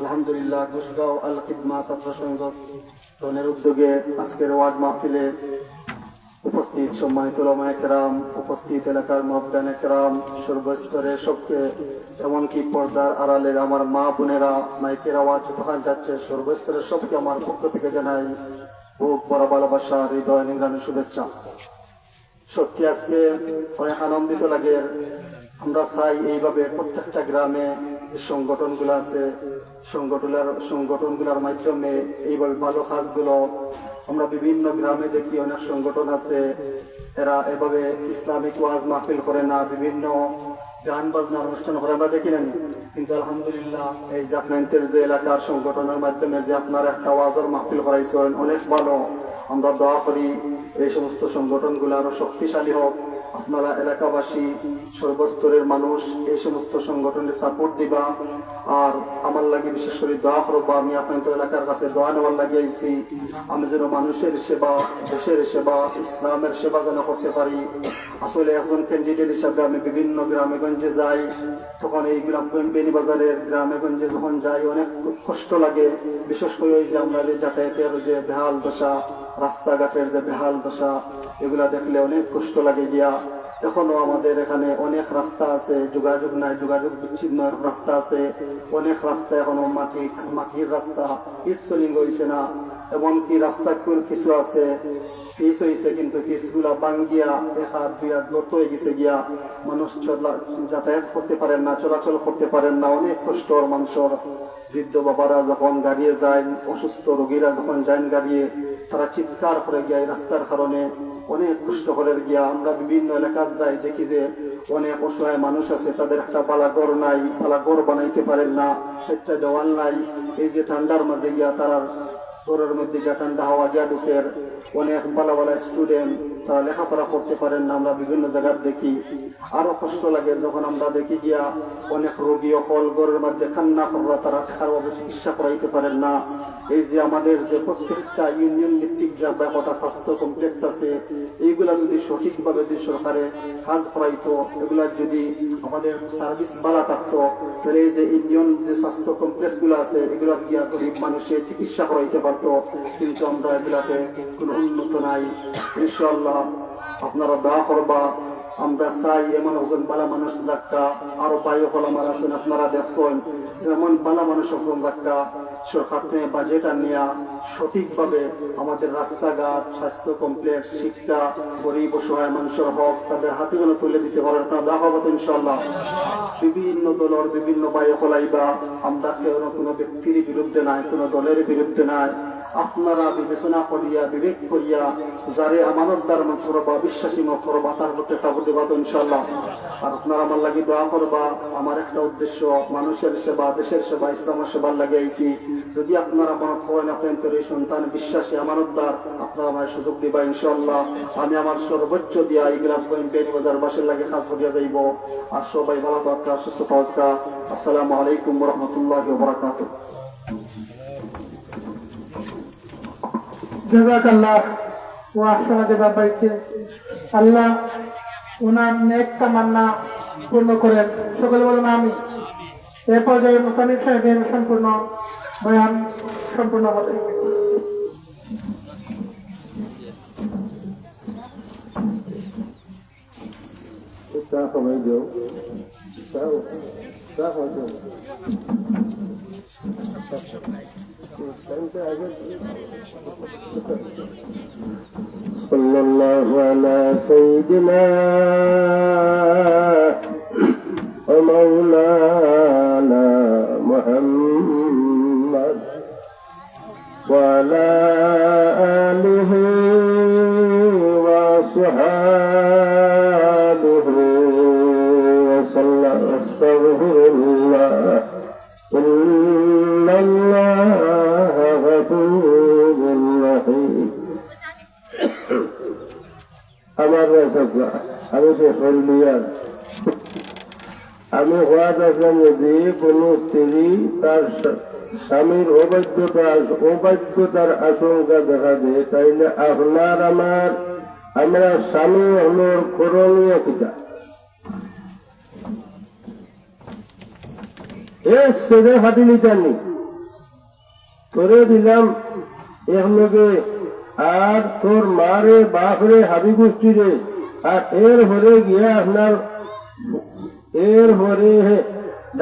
আলহামদুলিল্লাহ আল ছাত্র উদ্যোগে আজকের ওয়ার্ড মাহফিলে উপস্থিত সম্মানিত একরাম উপস্থিত এলাকার একরাম সর্বস্তরের সবকে, এমনকি পর্দার আড়ালের আমার মা বোনেরা, মাইকের আওয়াজ যতক্ষণ যাচ্ছে সর্বস্তরের সবকে আমার পক্ষ থেকে জানাই বুক বড় ভালোবাসা, হৃদয় নিংরানি শুভেচ্ছা। সত্যি আজকে অনেক আনন্দিত লাগে। আমরা চাই এইভাবে প্রত্যেকটা গ্রামে সংগঠনগুলো আছে, সংগঠনের, সংগঠনগুলোর মাধ্যমে এইভাবে ভালো কাজগুলো আমরা বিভিন্ন গ্রামে দেখি, অনেক সংগঠন আছে, এরা এভাবে ইসলামিক ওয়াজ মাহফিল করে না, বিভিন্ন গান বাজনা অনুষ্ঠান করে, আমরা দেখি না কিন্তু আলহামদুলিল্লাহ, এই যে যে এলাকার সংগঠনের মাধ্যমে যে আপনারা একটা ওয়াজের মাহফিল করাইছেন, অনেক ভালো। আমরা দোয়া করি, এই সমস্ত সংগঠনগুলো আরও শক্তিশালী হোক। আপনারা এলাকাবাসী, সর্বস্তরের মানুষ এই সমস্ত সংগঠনে সাপোর্ট দিবা। আর আমার লাগে বিশেষ করে দোয়া করব, আমি আপনাদের এলাকার কাছে দোয়া নেওয়ার লাগে আইছি। আমি যেন মানুষের সেবা, দেশের সেবা, ইসলামের সেবা যেন করতে পারি। আসলে একজন ক্যান্ডিডেট হিসাবে আমি বিভিন্ন গ্রামে গঞ্জে যাই। তখন এই গ্রাম বেনিবাজারের গ্রামে গঞ্জে যখন যাই, অনেক কষ্ট লাগে। বিশেষ করে ওই যে আমরা যে যাতায়াতের যে বেহাল দশা রাস্তাঘাটের যে বেহাল দশা, এগুলা দেখলে অনেক কষ্ট লাগে গিয়া। এখনও আমাদের এখানে অনেক রাস্তা আছে, যোগাযোগ নাই, যোগাযোগ বিচ্ছিন্ন রাস্তা আছে। অনেক রাস্তা এখনও মাটি, মাটির রাস্তা, ইট সলিং হয়েছে না। এমনকি রাস্তা কিছু আছে, পিস হয়েছে কিন্তু পিসগুলা বাঙ্গিয়া এক হাত, দুই হাত গর্ত হয়ে গেছে গিয়া। মানুষ যাতায়াত করতে পারেন না, চলাচল করতে পারেন না, অনেক কষ্ট মানুষের বৃদ্ধ বাবারা যখন গাড়িয়ে যায় অসুস্থ রোগীরা যখন যান গাড়িয়ে তারা চিৎকার করে গিয়া রাস্তার কারণে অনেক কষ্ট করে গিয়া আমরা বিভিন্ন এলাকার যাই, দেখি যে অনেক অসহায় মানুষ আছে, তাদের একটা ঘর নাই ঘর বানাইতে পারেন না, একটা দেওয়াল নাই। এই যে ঠান্ডার মধ্যে গিয়া তারা ঘরের মধ্যে গিয়া ঠান্ডা হাওয়া গিয়া ঢুকের অনেক বালা বালা স্টুডেন্ট তারা লেখাপড়া করতে পারেন না, আমরা বিভিন্ন জায়গার দেখি। আরও কষ্ট লাগে যখন আমরা দেখি গিয়া অনেক রোগী অকল ঘরের মধ্যে কান্না কররা তারা খারাপভাবে চিকিৎসা করাইতে পারেন না। এই যে আমাদের যে প্রত্যেকটা ইউনিয়ন ভিত্তিক যা ব্যাপারটা, স্বাস্থ্য কমপ্লেক্স আছে, এইগুলা যদি সঠিকভাবে যদি সরকারে কাজ করাইতো, এগুলা যদি আমাদের সার্ভিস বাড়া থাকতো, তাহলে এই যে ইউনিয়ন যে স্বাস্থ্য কমপ্লেক্সগুলো আছে, এগুলা গিয়া গরিব মানুষের চিকিৎসা করাইতে পারতো। কিন্তু আমরা এগুলাতে কোনো উন্নত নাই। ইনশাল্লাহ আপনারা দোয়া করবা, আমরা চাই এমন একজন বালা মানুষ যাক্কা, আরও বায়ু আমার আছেন আপনারা দেখছেন, এমন বালা মানুষ একজন যাক্কা সরকার থেকে বাজেট আনিয়া সঠিকভাবে আমাদের রাস্তাঘাট, স্বাস্থ্য কমপ্লেক্স, শিক্ষা, গরিব অসহায় মানুষের হক তাদের হাতে যেন তুলে দিতে পারেন আপনারা দা হব তো ইনশাল্লাহ বিভিন্ন দলের বিভিন্ন বায়ু ফলাইবা আমরা কেউ কোনো ব্যক্তির বিরুদ্ধে নাই, কোনো দলের বিরুদ্ধে নাই। আপনারা বিবেচনা করিয়া, বিবেক করিয়া যারে আমানতদার মত করবা বিশ্বাসী মত করবা তার প্রতি সাবর দেবা তো ইনশাল্লাহ আর আপনারা আমার লাগি দোয়া করবা, আমার একটা উদ্দেশ্য, মানুষের সেবা, দেশের সেবা, ইসলামের সেবার লাগে আইছি। যদি আপনারা মনে করেন আপনার সন্তান বিশ্বাসী আমানতদার আপনারা আমার সুযোগ দিবা ইনশাল্লাহ আমি আমার সর্বোচ্চ দিয়া এই গ্রাম বেনি বাজার বাসের লাগে কাজ করিয়া যাইব। আর সবাই ভালো থাকা, সুস্থ থাকা। আসসালামু আলাইকুম রহমতুল্লাহ বরাকাতুহ। জাজাকাল্লাহ ও আহসানা জবাব পাইছে। আল্লাহ ওনার নেক তামান্না পূর্ণ করেন। সকলে বলেন আমি এ পর্যায়ে মোসানিফ সাহেবের সম্পূর্ণ বয়ান সম্পূর্ণ হবে। চা খাওয়াই দিও। চা চা দিও। صلى الله على سيدنا ومولانا محمد وعلى آله وصحابه আমি সে হলিয়ার আমি হওয়া দেখলাম যদি কোন স্ত্রী, তার স্বামীর অবাধ্যতা, অবাধ্যতার আশঙ্কা দেখা দেয়, তাইলে আপনার আমার, আমরা স্বামী হলোর করণীয় কিতা এক ফাটি নিতানি তোরে দিলাম এক লগে আর তোর মারে, বাপরে হাবি গোষ্ঠী রে। আর এর হরে গিয়া আপনার, এর হরে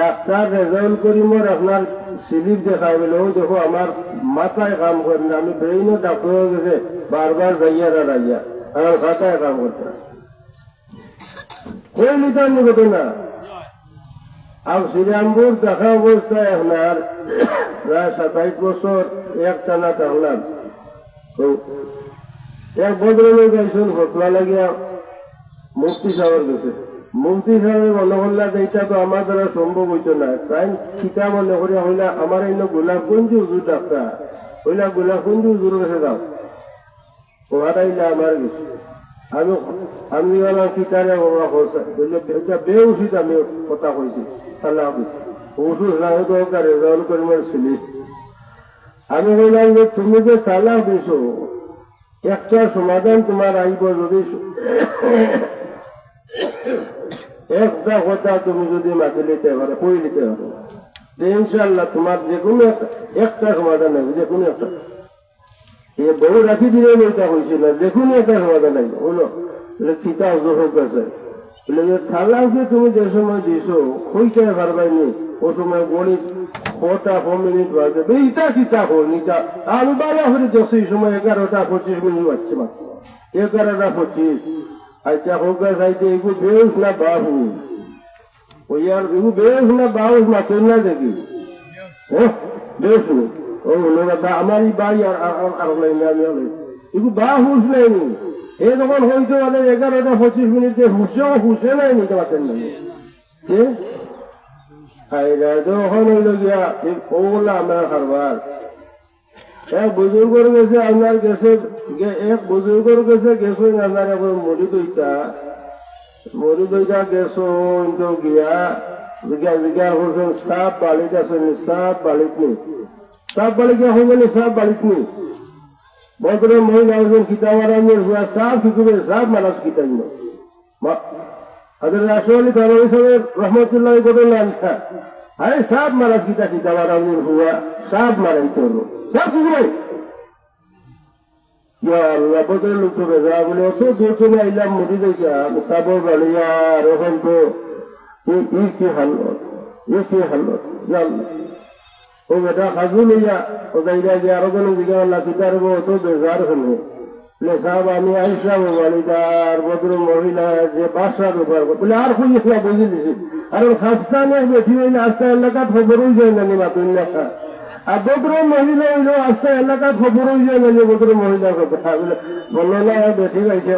ডাক্তার রেজাল্ট করি মোর আপনার স্লিপ দেখাই বলে, ও দেখো, আমার মাথায় কাম করে আমি ব্রেইনে ডাক্তার হয়ে গেছে, বারবার যাইয়া না রাইয়া আমার মাথায় কাম করতে না। কই নিতাম ঘটনা আর শ্রীরামপুর দেখা অবস্থায় আপনার প্রায় সাতাইশ বছর এক টানা থাকলাম এক ভদ্রলোক আইসুন ঘটনা লাগিয়া মুক্তি সাহেবের গেছে মুক্তি সাহেব মনে করলা এটা তো আমার দ্বারা সম্ভব হইতো না। তাই খিতা মনে করিয়া হইলা আমার এই গোলাপগঞ্জ হুজুর ডাক্তার। হইলা গোলাপগঞ্জ হুজুর কাছে যাও। ওহাটা হইলা আমার গেছে আমি আমি গেলাম খিতারে ওরা করছে এটা বে উচিত আমি কথা কইছি। সাল্লাহ কইছি। ওষুধ নাই দরকার রেজাল্ট করে মারছিলি আমি বললাম যে, তুমি যে চালাক দিছো, একটা সমাধান তোমার আইব যদি একটা কথা তুমি যদি মাতি নিতে পারো, কই নিতে পারো? যে ইনশাল্লাহ তোমার যে কোনো একটা সমাধান হবে যে কোনো একটা। এ বহু রাখি দিলে এটা হয়েছিল যে কোনো একটা সমাধান হলো বলে খিতা তুমি যে সময় দিছো খইতে পারবাইনি ও সময় গণিত ছটা ছ মিনিট বাজে। বে, ইটা কিতা হল ইটা? আমি বারা দেখছি এই সময় এগারোটা পঁচিশ মিনিট বাজছে মাত্র। এগারোটা পঁচিশ। আচ্ছা হোক আইতে এগু বেশ না বাহু? ওই আর এগু বেশ না বাহু মাত্র না দেখি? হ্যাঁ নেই ও হলো কথা আমারই বাই আর, আর- লাইন আমি এ যখন হইতো হারবার। এক বুজুর্গর গেছে আপনার গেছে এক বুজুর্গর গেছে গেছো আপনার এখন মরি দইটা মরি দইটা গেছো কিন্তু গিয়া, জিগা জিগা করছেন সাপ বালিত আছে নি, সাপ বালিত নি। সাপ বালি গিয়া হয়ে গেলে সাপ বালিত নি। ভদ্র মহিলা হয়েছেন কিতাব আরামের হুয়া সাপ শিখবে, সাপ মানুষ কিতাব হাজর রাসুল ধরো সাহেব রহমতুল্লাহ করলেন আরে সাপ মারা কিতা কিতাব আরামের হুয়া সাপ মারাই তোর শিখবে ইয়া আল্লাহ বদল তো রেজা বলে, অত দূর থেকে আইলাম, মরি দেখা সাবর বালিয়া রহম তো ই কি হালত ই কি হালত ইয়া ও বেটা খাজু লইয়া ও যাইরা যে আরও কোনো আল্লাহ কিতার গো অত বেজার হলো। সাহেব আমি আইসলাম ও বালিদার ভদ্র মহিলা যে বাসার উপর বলে, আর কই না বুঝে দিছি? আর খাস্তানে বেঠি হইলে আস্তে এলাকা খবরই যায় না মাতুন লেখা। আর ভদ্র মহিলা হইল আস্তে এলাকা খবরই যায় না ভদ্র মহিলার কথা বলে বলল না বেঠি গাইছে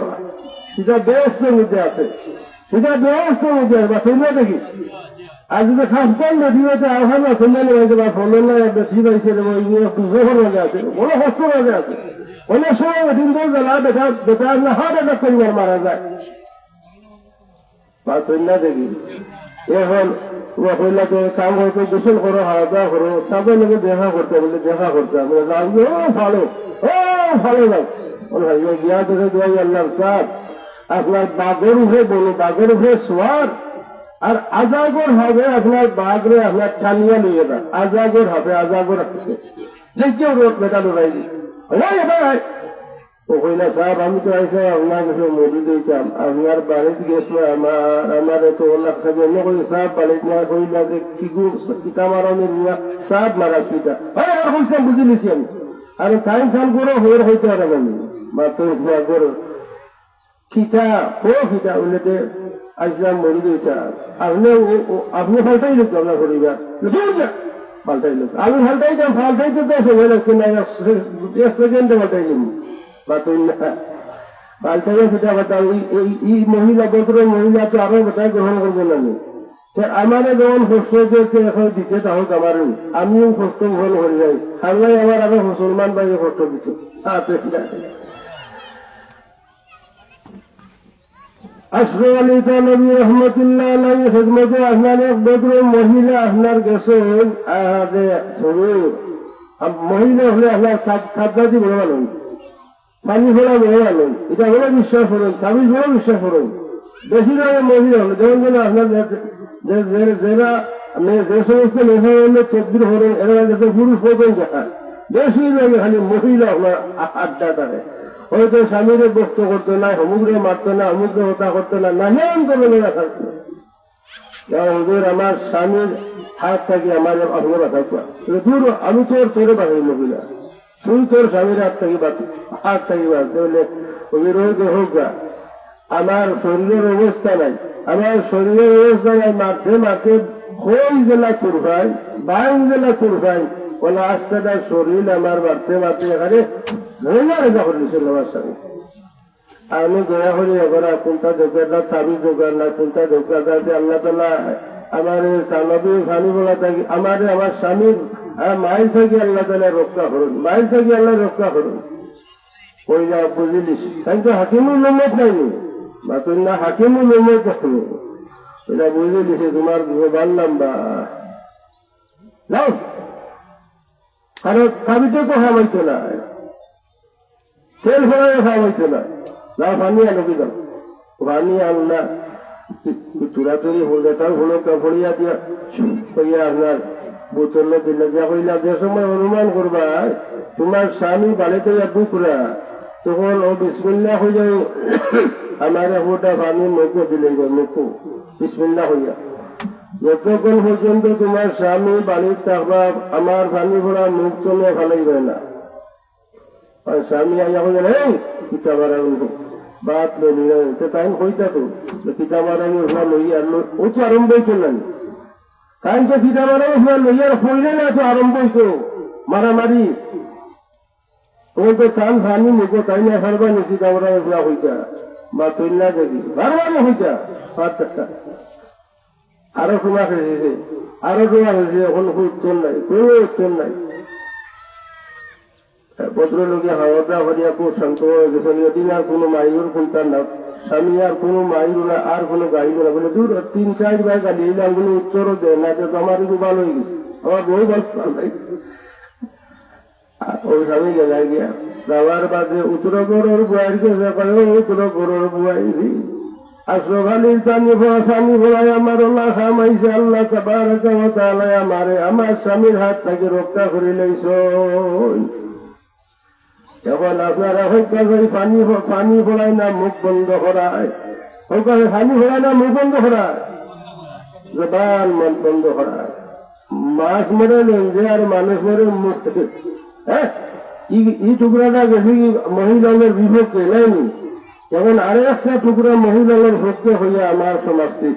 সেটা ব্যস্ত মধ্যে আছে। সেটা ব্যস্ত মধ্যে আছে, বা শুনলে দেখি। আর যদি খাসতাম বেশি হয়েছে আহ্বান না শুনলে বা ফলন না মাঝে আছে বড় হস্ত মাঝে আছে। অনেক সময় ধরে বেলা বেটা বেটা না হার্ট অ্যাটাক পরিবার মারা যায় বা শুনলে দেখি এখন কইলা যে কাম করতে গোসল করো হাওয়া করো সবাই লোকে দেখা করতে বলে দেখা করতে আমি বললাম, ও ভালো ও ভালো ওই গিয়া দেখে দোয়াই আল্লাহ সাহ আপনার বাঘের উপরে বলো বাঘের উপরে সোয়ার আর আজাগর হবে আপনার বাঘরে আপনার টানিয়া নিয়ে যান আজাগর হবে আজাগর হবে যে কেউ রোড বেটা দৌড়াই ভাই ও কইলা সাহেব, আমি তো আইসা আপনার কাছে মজুদ দিতাম আপনার বাড়িতে গেছিল আমার আমার তো ওলা খাবে অন্য কই সাহেব বাড়িতে না কইলা যে কি গু কিতা মারানোর নিয়া সাহেব মারা পিতা। আর কইতাম বুঝি নিছি আমি। আর টাইম ফাল করে হয়ে হইতে পারে আমি মাত্র ইয়া করো খিতা ও খিতা উল্লেতে আসলাম মরি দিয়েছে আপনি আপনি ফালটাই লোক আপনার পরিবার। দূর যা পাল্টাই লোক আমি তো সেটা এই মহিলা ভদ্র মহিলা তো আরও বেটাই গ্রহণ করবে না আমারে কষ্ট দিতে এখন দিতে তাহলে আমার আমিও কষ্ট গ্রহণ করে যাই আল্লাহ আমার আরও মুসলমান ভাইকে কষ্ট দিচ্ছে। হাতে আশরফ আলী নবী রহমতুল্লাহ আলাই খেদমতে আপনার এক ভদ্র মহিলা আপনার সরুর মহিলা হলে আপনার খাদ্যাদি বড় ভালো পানি ফোড়া বড় ভালো এটা হলো বিশ্বাস করুন বিশ্বাস করুন। মহিলা হলো, যেমন যেন আপনার যে- সমস্ত এরা কাছে পুরুষ বেশিরভাগই খালি মহিলা হলো আড্ডা হয়তো স্বামীরে বক্ত করতো না অমুকরে মারতো না অমুকরে হতা করতো না নানান ধরনের থাকতো হুজুর, আমার স্বামীর হাত থাকি আমার আপনার বাঁচা দূর, আমি তোর তোরে বাঁচাই মহিলা। তুই তোর স্বামীর হাত থাকি হাত থাকি বাঁচতে হলে হুজুর হইতে হোক গা। আমার শরীরের অবস্থা নাই। আমার শরীরের অবস্থা নাই মাঠে মাঠে খই জেলা চুরফাই বাইন জেলা চুরফাই বলে আজকাটা শরীর আমার মাঠে মাঠে এখানে রেজা রেজা করতেছিল আমার স্বামী আমি দয়া করি এবার কোনটা দোকান না চাবি দোকান না কোনটা দোকান না আল্লাহ তালা আমার কানবী ফানি বলা থাকি, আমার আমার স্বামীর মায়ের থেকে আল্লাহ তালা রক্ষা করুন, মায়ের থেকে আল্লাহ রক্ষা করুন। যা বুঝিলিস, তাই তো হাকিমুল উম্মত নাইনি তুই না হাকিমুল উম্মত দেখনি এটা বুঝিলিস তোমার জবান নাম্বা যাও কারণ চাবিতে তো খাওয়াইতো না। তেল ফেলায় খাওয়াইতো না। না, পানি আনো কি দাও? পানি আনলা চুরাচুরি হলে তার হলো কাপড়িয়া দিয়া কইয়া আপনার বোতল দিলে দিয়া কইলা, যে সময় অনুমান করবা, তোমার স্বামী বাড়িতে বুকরা, তখন ও বিসমিল্লা যায় আমার ওটা পানি মুখো দিলে মুখো বিসমিল্লা হইয়া। যতক্ষণ পর্যন্ত তোমার স্বামী বাড়ির থাকবা, আমার পানি ভরা মুখ চলে ভালোই না। আর স্বামী আইয়া কইলেন এই কিতা মারা বাপ লই তো তাই কইতা তো কিতা মারা উঠলা লইয়া ও তো আরম্ভই করলেন কারণ তো কিতা মারা উঠলা লইয়া কইলে না, তো আরম্ভই তো মারামারি। ও তো চান ফানি মুখো তাই না ফারবা নি কিতা মারা উঠলা হইতা। বা তৈলা দেখি বারবার হইতা। আচ্ছা আরও তোমার হয়েছে আরও হয়েছে এখন উত্তর নাই, কোনো উত্তর নাই। ভদ্রলোকে হাওয়া হরিয়া খুব শান্ত হয়ে আর কোনো মাইর কোনটার না। স্বামী আর কোনো না আর কোনো গাড়ি না। বলে দূর, তিন চার বার গাড়ি এলাম কোনো উত্তরও দেয় না যে আমার একটু ভালো হয়ে গেছে। আমার বউ ভালো ওই স্বামী গেলা গিয়া। যাওয়ার বাদে উত্তর গরুর বুয়াই গেছে, কয়ে উত্তর গরুর বুয়াই খালি পানি পানি ভরাই আমার আল্লাহ খামাইছে আল্লাহ আমারে স্বামীর হাত থেকে রক্ষা করে লইছ। এখন আপনারা হইকা যদি পানি পানি ফোড়ায় না, মুখ বন্ধ করায়। হইকা পানি ফোড়ায় না, মুখ বন্ধ করায়। জবান মন বন্ধ করায়। মাছ মরে যে আর মানুষ মরে মুখ হ্যাঁ? ই- ই টুকরাটা কি মহিলাদের বিভক্তি নাইনি এখন আরও একটা টুকরা মহিলাদের ভক্তি হইয়া আমার সমাপ্তি।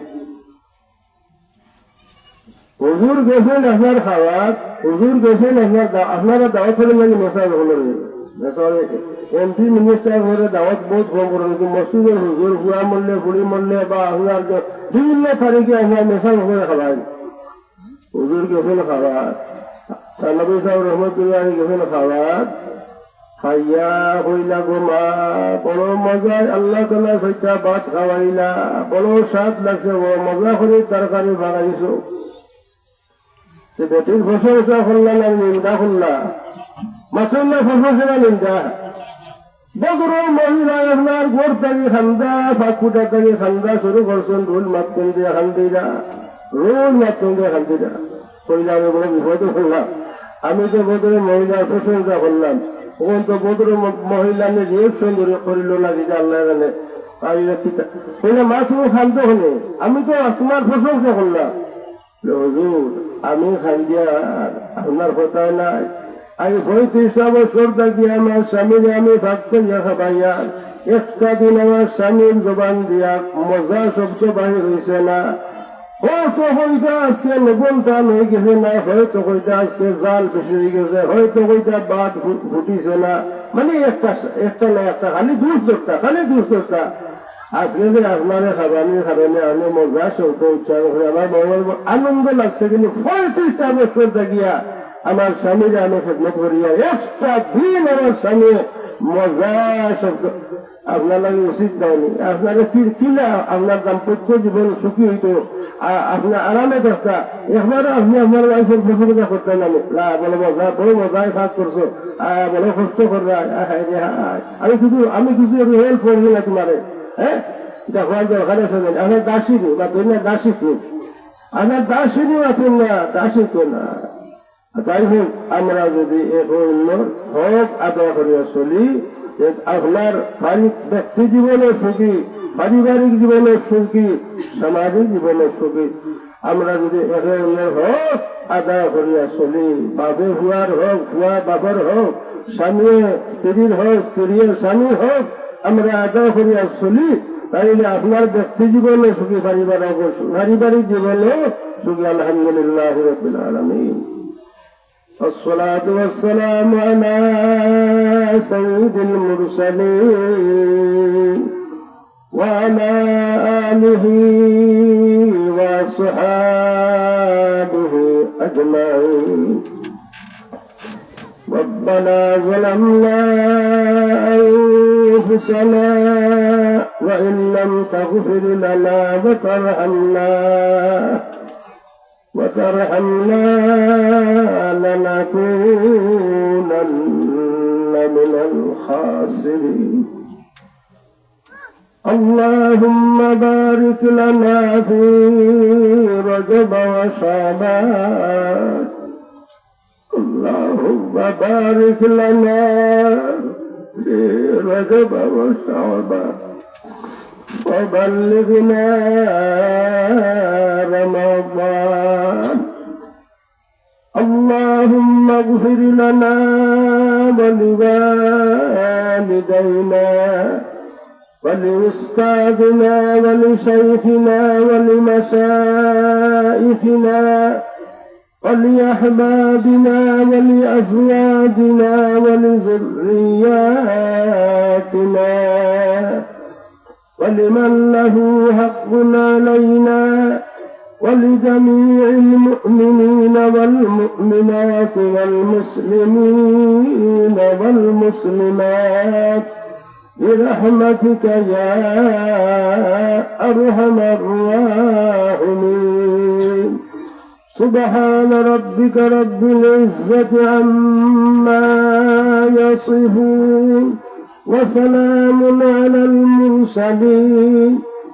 হুজুর গেছেন আপনার খাওয়ার হুজুর গেছেন আপনার আপনারা দাওয়াত হলেন নাকি মেসাজ হলেন এমপি মিনিস্টার ঘরে দাওয়াত বহুত কম করেন মসজিদের হুজুর বুড়া মরলে বুড়ি মরলে বা আপনার বিভিন্ন তারিখে আপনার মেসাজ করে খাওয়াই হুজুর গেছেন খাবার সানবী সাহেব রহমতুল্লাহ গেছেন খাবার খাইয়া হইলা গো মা বড় মজায় আল্লাহ তালা সৈতা ভাত খাওয়াইলা বড় স্বাদ লাগছে ও মজা করে তরকারি বানাইছো বেটির প্রশংসা করলা না নিন্দা করলা না প্রশংসা না নিন্দা মহিলা আপনার গোর থাকি খান্দা ফাঁকুটা থাকি খান্দা শুরু করছেন রোল মাতন দিয়ে খান্দিরা রোল মাতন দিয়ে খান্দিরা কইলা আমি বড় বিপদ করলাম আমি তো বদর মহিলার প্রশংসা করলাম ওখান তো বদর মহিলা নিয়ে ধরে করিল না যে আল্লাহ জানে কইলা মা, তুমি খান্ত হলে? আমি তো তোমার প্রশংসা করলাম। হুজুর, আমি খান্দিয়া, আপনার কথা নাই। আমি পঁয়ত্রিশটা বছর থাকি আমার স্বামীর আমি ভাগ করিয়া খাবাইয়া একটা দিন আমার স্বামীর জবান দিয়া মজা শব্দ বাহির হয়েছে না। হয়তো হইতা আজকে লবণ টান হয়ে গেছে না, হয়তো হইতা আজকে জাল বেশি হয়ে গেছে, হয়তো হইতা বাদ ফুটিছে না। মানে একটা একটা না একটা, খালি দুষ দরটা খালি দুষ দরটা আজকে যে আপনারে খাবানি খাবানি, আমি মজা শব্দ উচ্চারণ করে আমার আনন্দ লাগছে, কিন্তু পঁয়ত্রিশটা বছর থাকিয়া আমার স্বামীর আমি খেদমত করিয়া একটা দিন আমার স্বামী মজা আপনার লাগে উচিত নয়নি আপনারা কি কিনা আপনার দাম্পত্য জীবন সুখী হইতো। আ- আপনার আরামে থাকতা। একবার আপনি আপনার ওয়াইফের প্রশংসা করতেন না না বলে মজা বড় মজায় কাজ করছ। বড় কষ্ট করবে। আমি কিছু আমি কিছু হেল্প করবি না তোমারে। হ্যাঁ দরকার আছে আমার দাসী বা না, দাসী খুব আমার দাসিনী আছেন না, দাসী তো না। তাই হোক আমরা যদি হক আদায় করিয়া চলি আপনার ব্যক্তি জীবনের সুখী, পারিবারিক জীবনের সুখী সামাজিক জীবনের সুখী, আমরা যদি একে অন্যের হক আদায় করিয়া চলি বাবে হুয়ার হোক, হুয়া বাবার হোক, স্বামী স্ত্রীর হোক, স্ত্রীর স্বামীর হোক, আমরা আদায় করিয়া চলি, তাইলে আপনার ব্যক্তি জীবনে সুখী, পারিবারিক পারিবারিক জীবনে সুখী, আলহামদুলিল্লাহ, রবিল আলমিন। والصلاة والسلام على سيد المرسلين وعلى آله وصحابه أجمعين. ربنا ظلمنا أنفسنا وإن لم تغفر لنا وترحمنا وترحمنا لنكونن من الخاسرين. اللهم بارك لنا في رجب وشعبان. اللهم بارك لنا في رجب وشعبان. وبلغنا اللهم اغفر لنا ولوالدينا ولأستاذنا ولشيخنا ولمشائخنا ولأحبابنا ولأزواجنا ولذرياتنا ولمن له حق علينا ولجميع المؤمنين والمؤمنات والمسلمين والمسلمات برحمتك يا أرحم الراحمين. سبحان ربك رب العزة عما يصفون وسلام على المرسلين.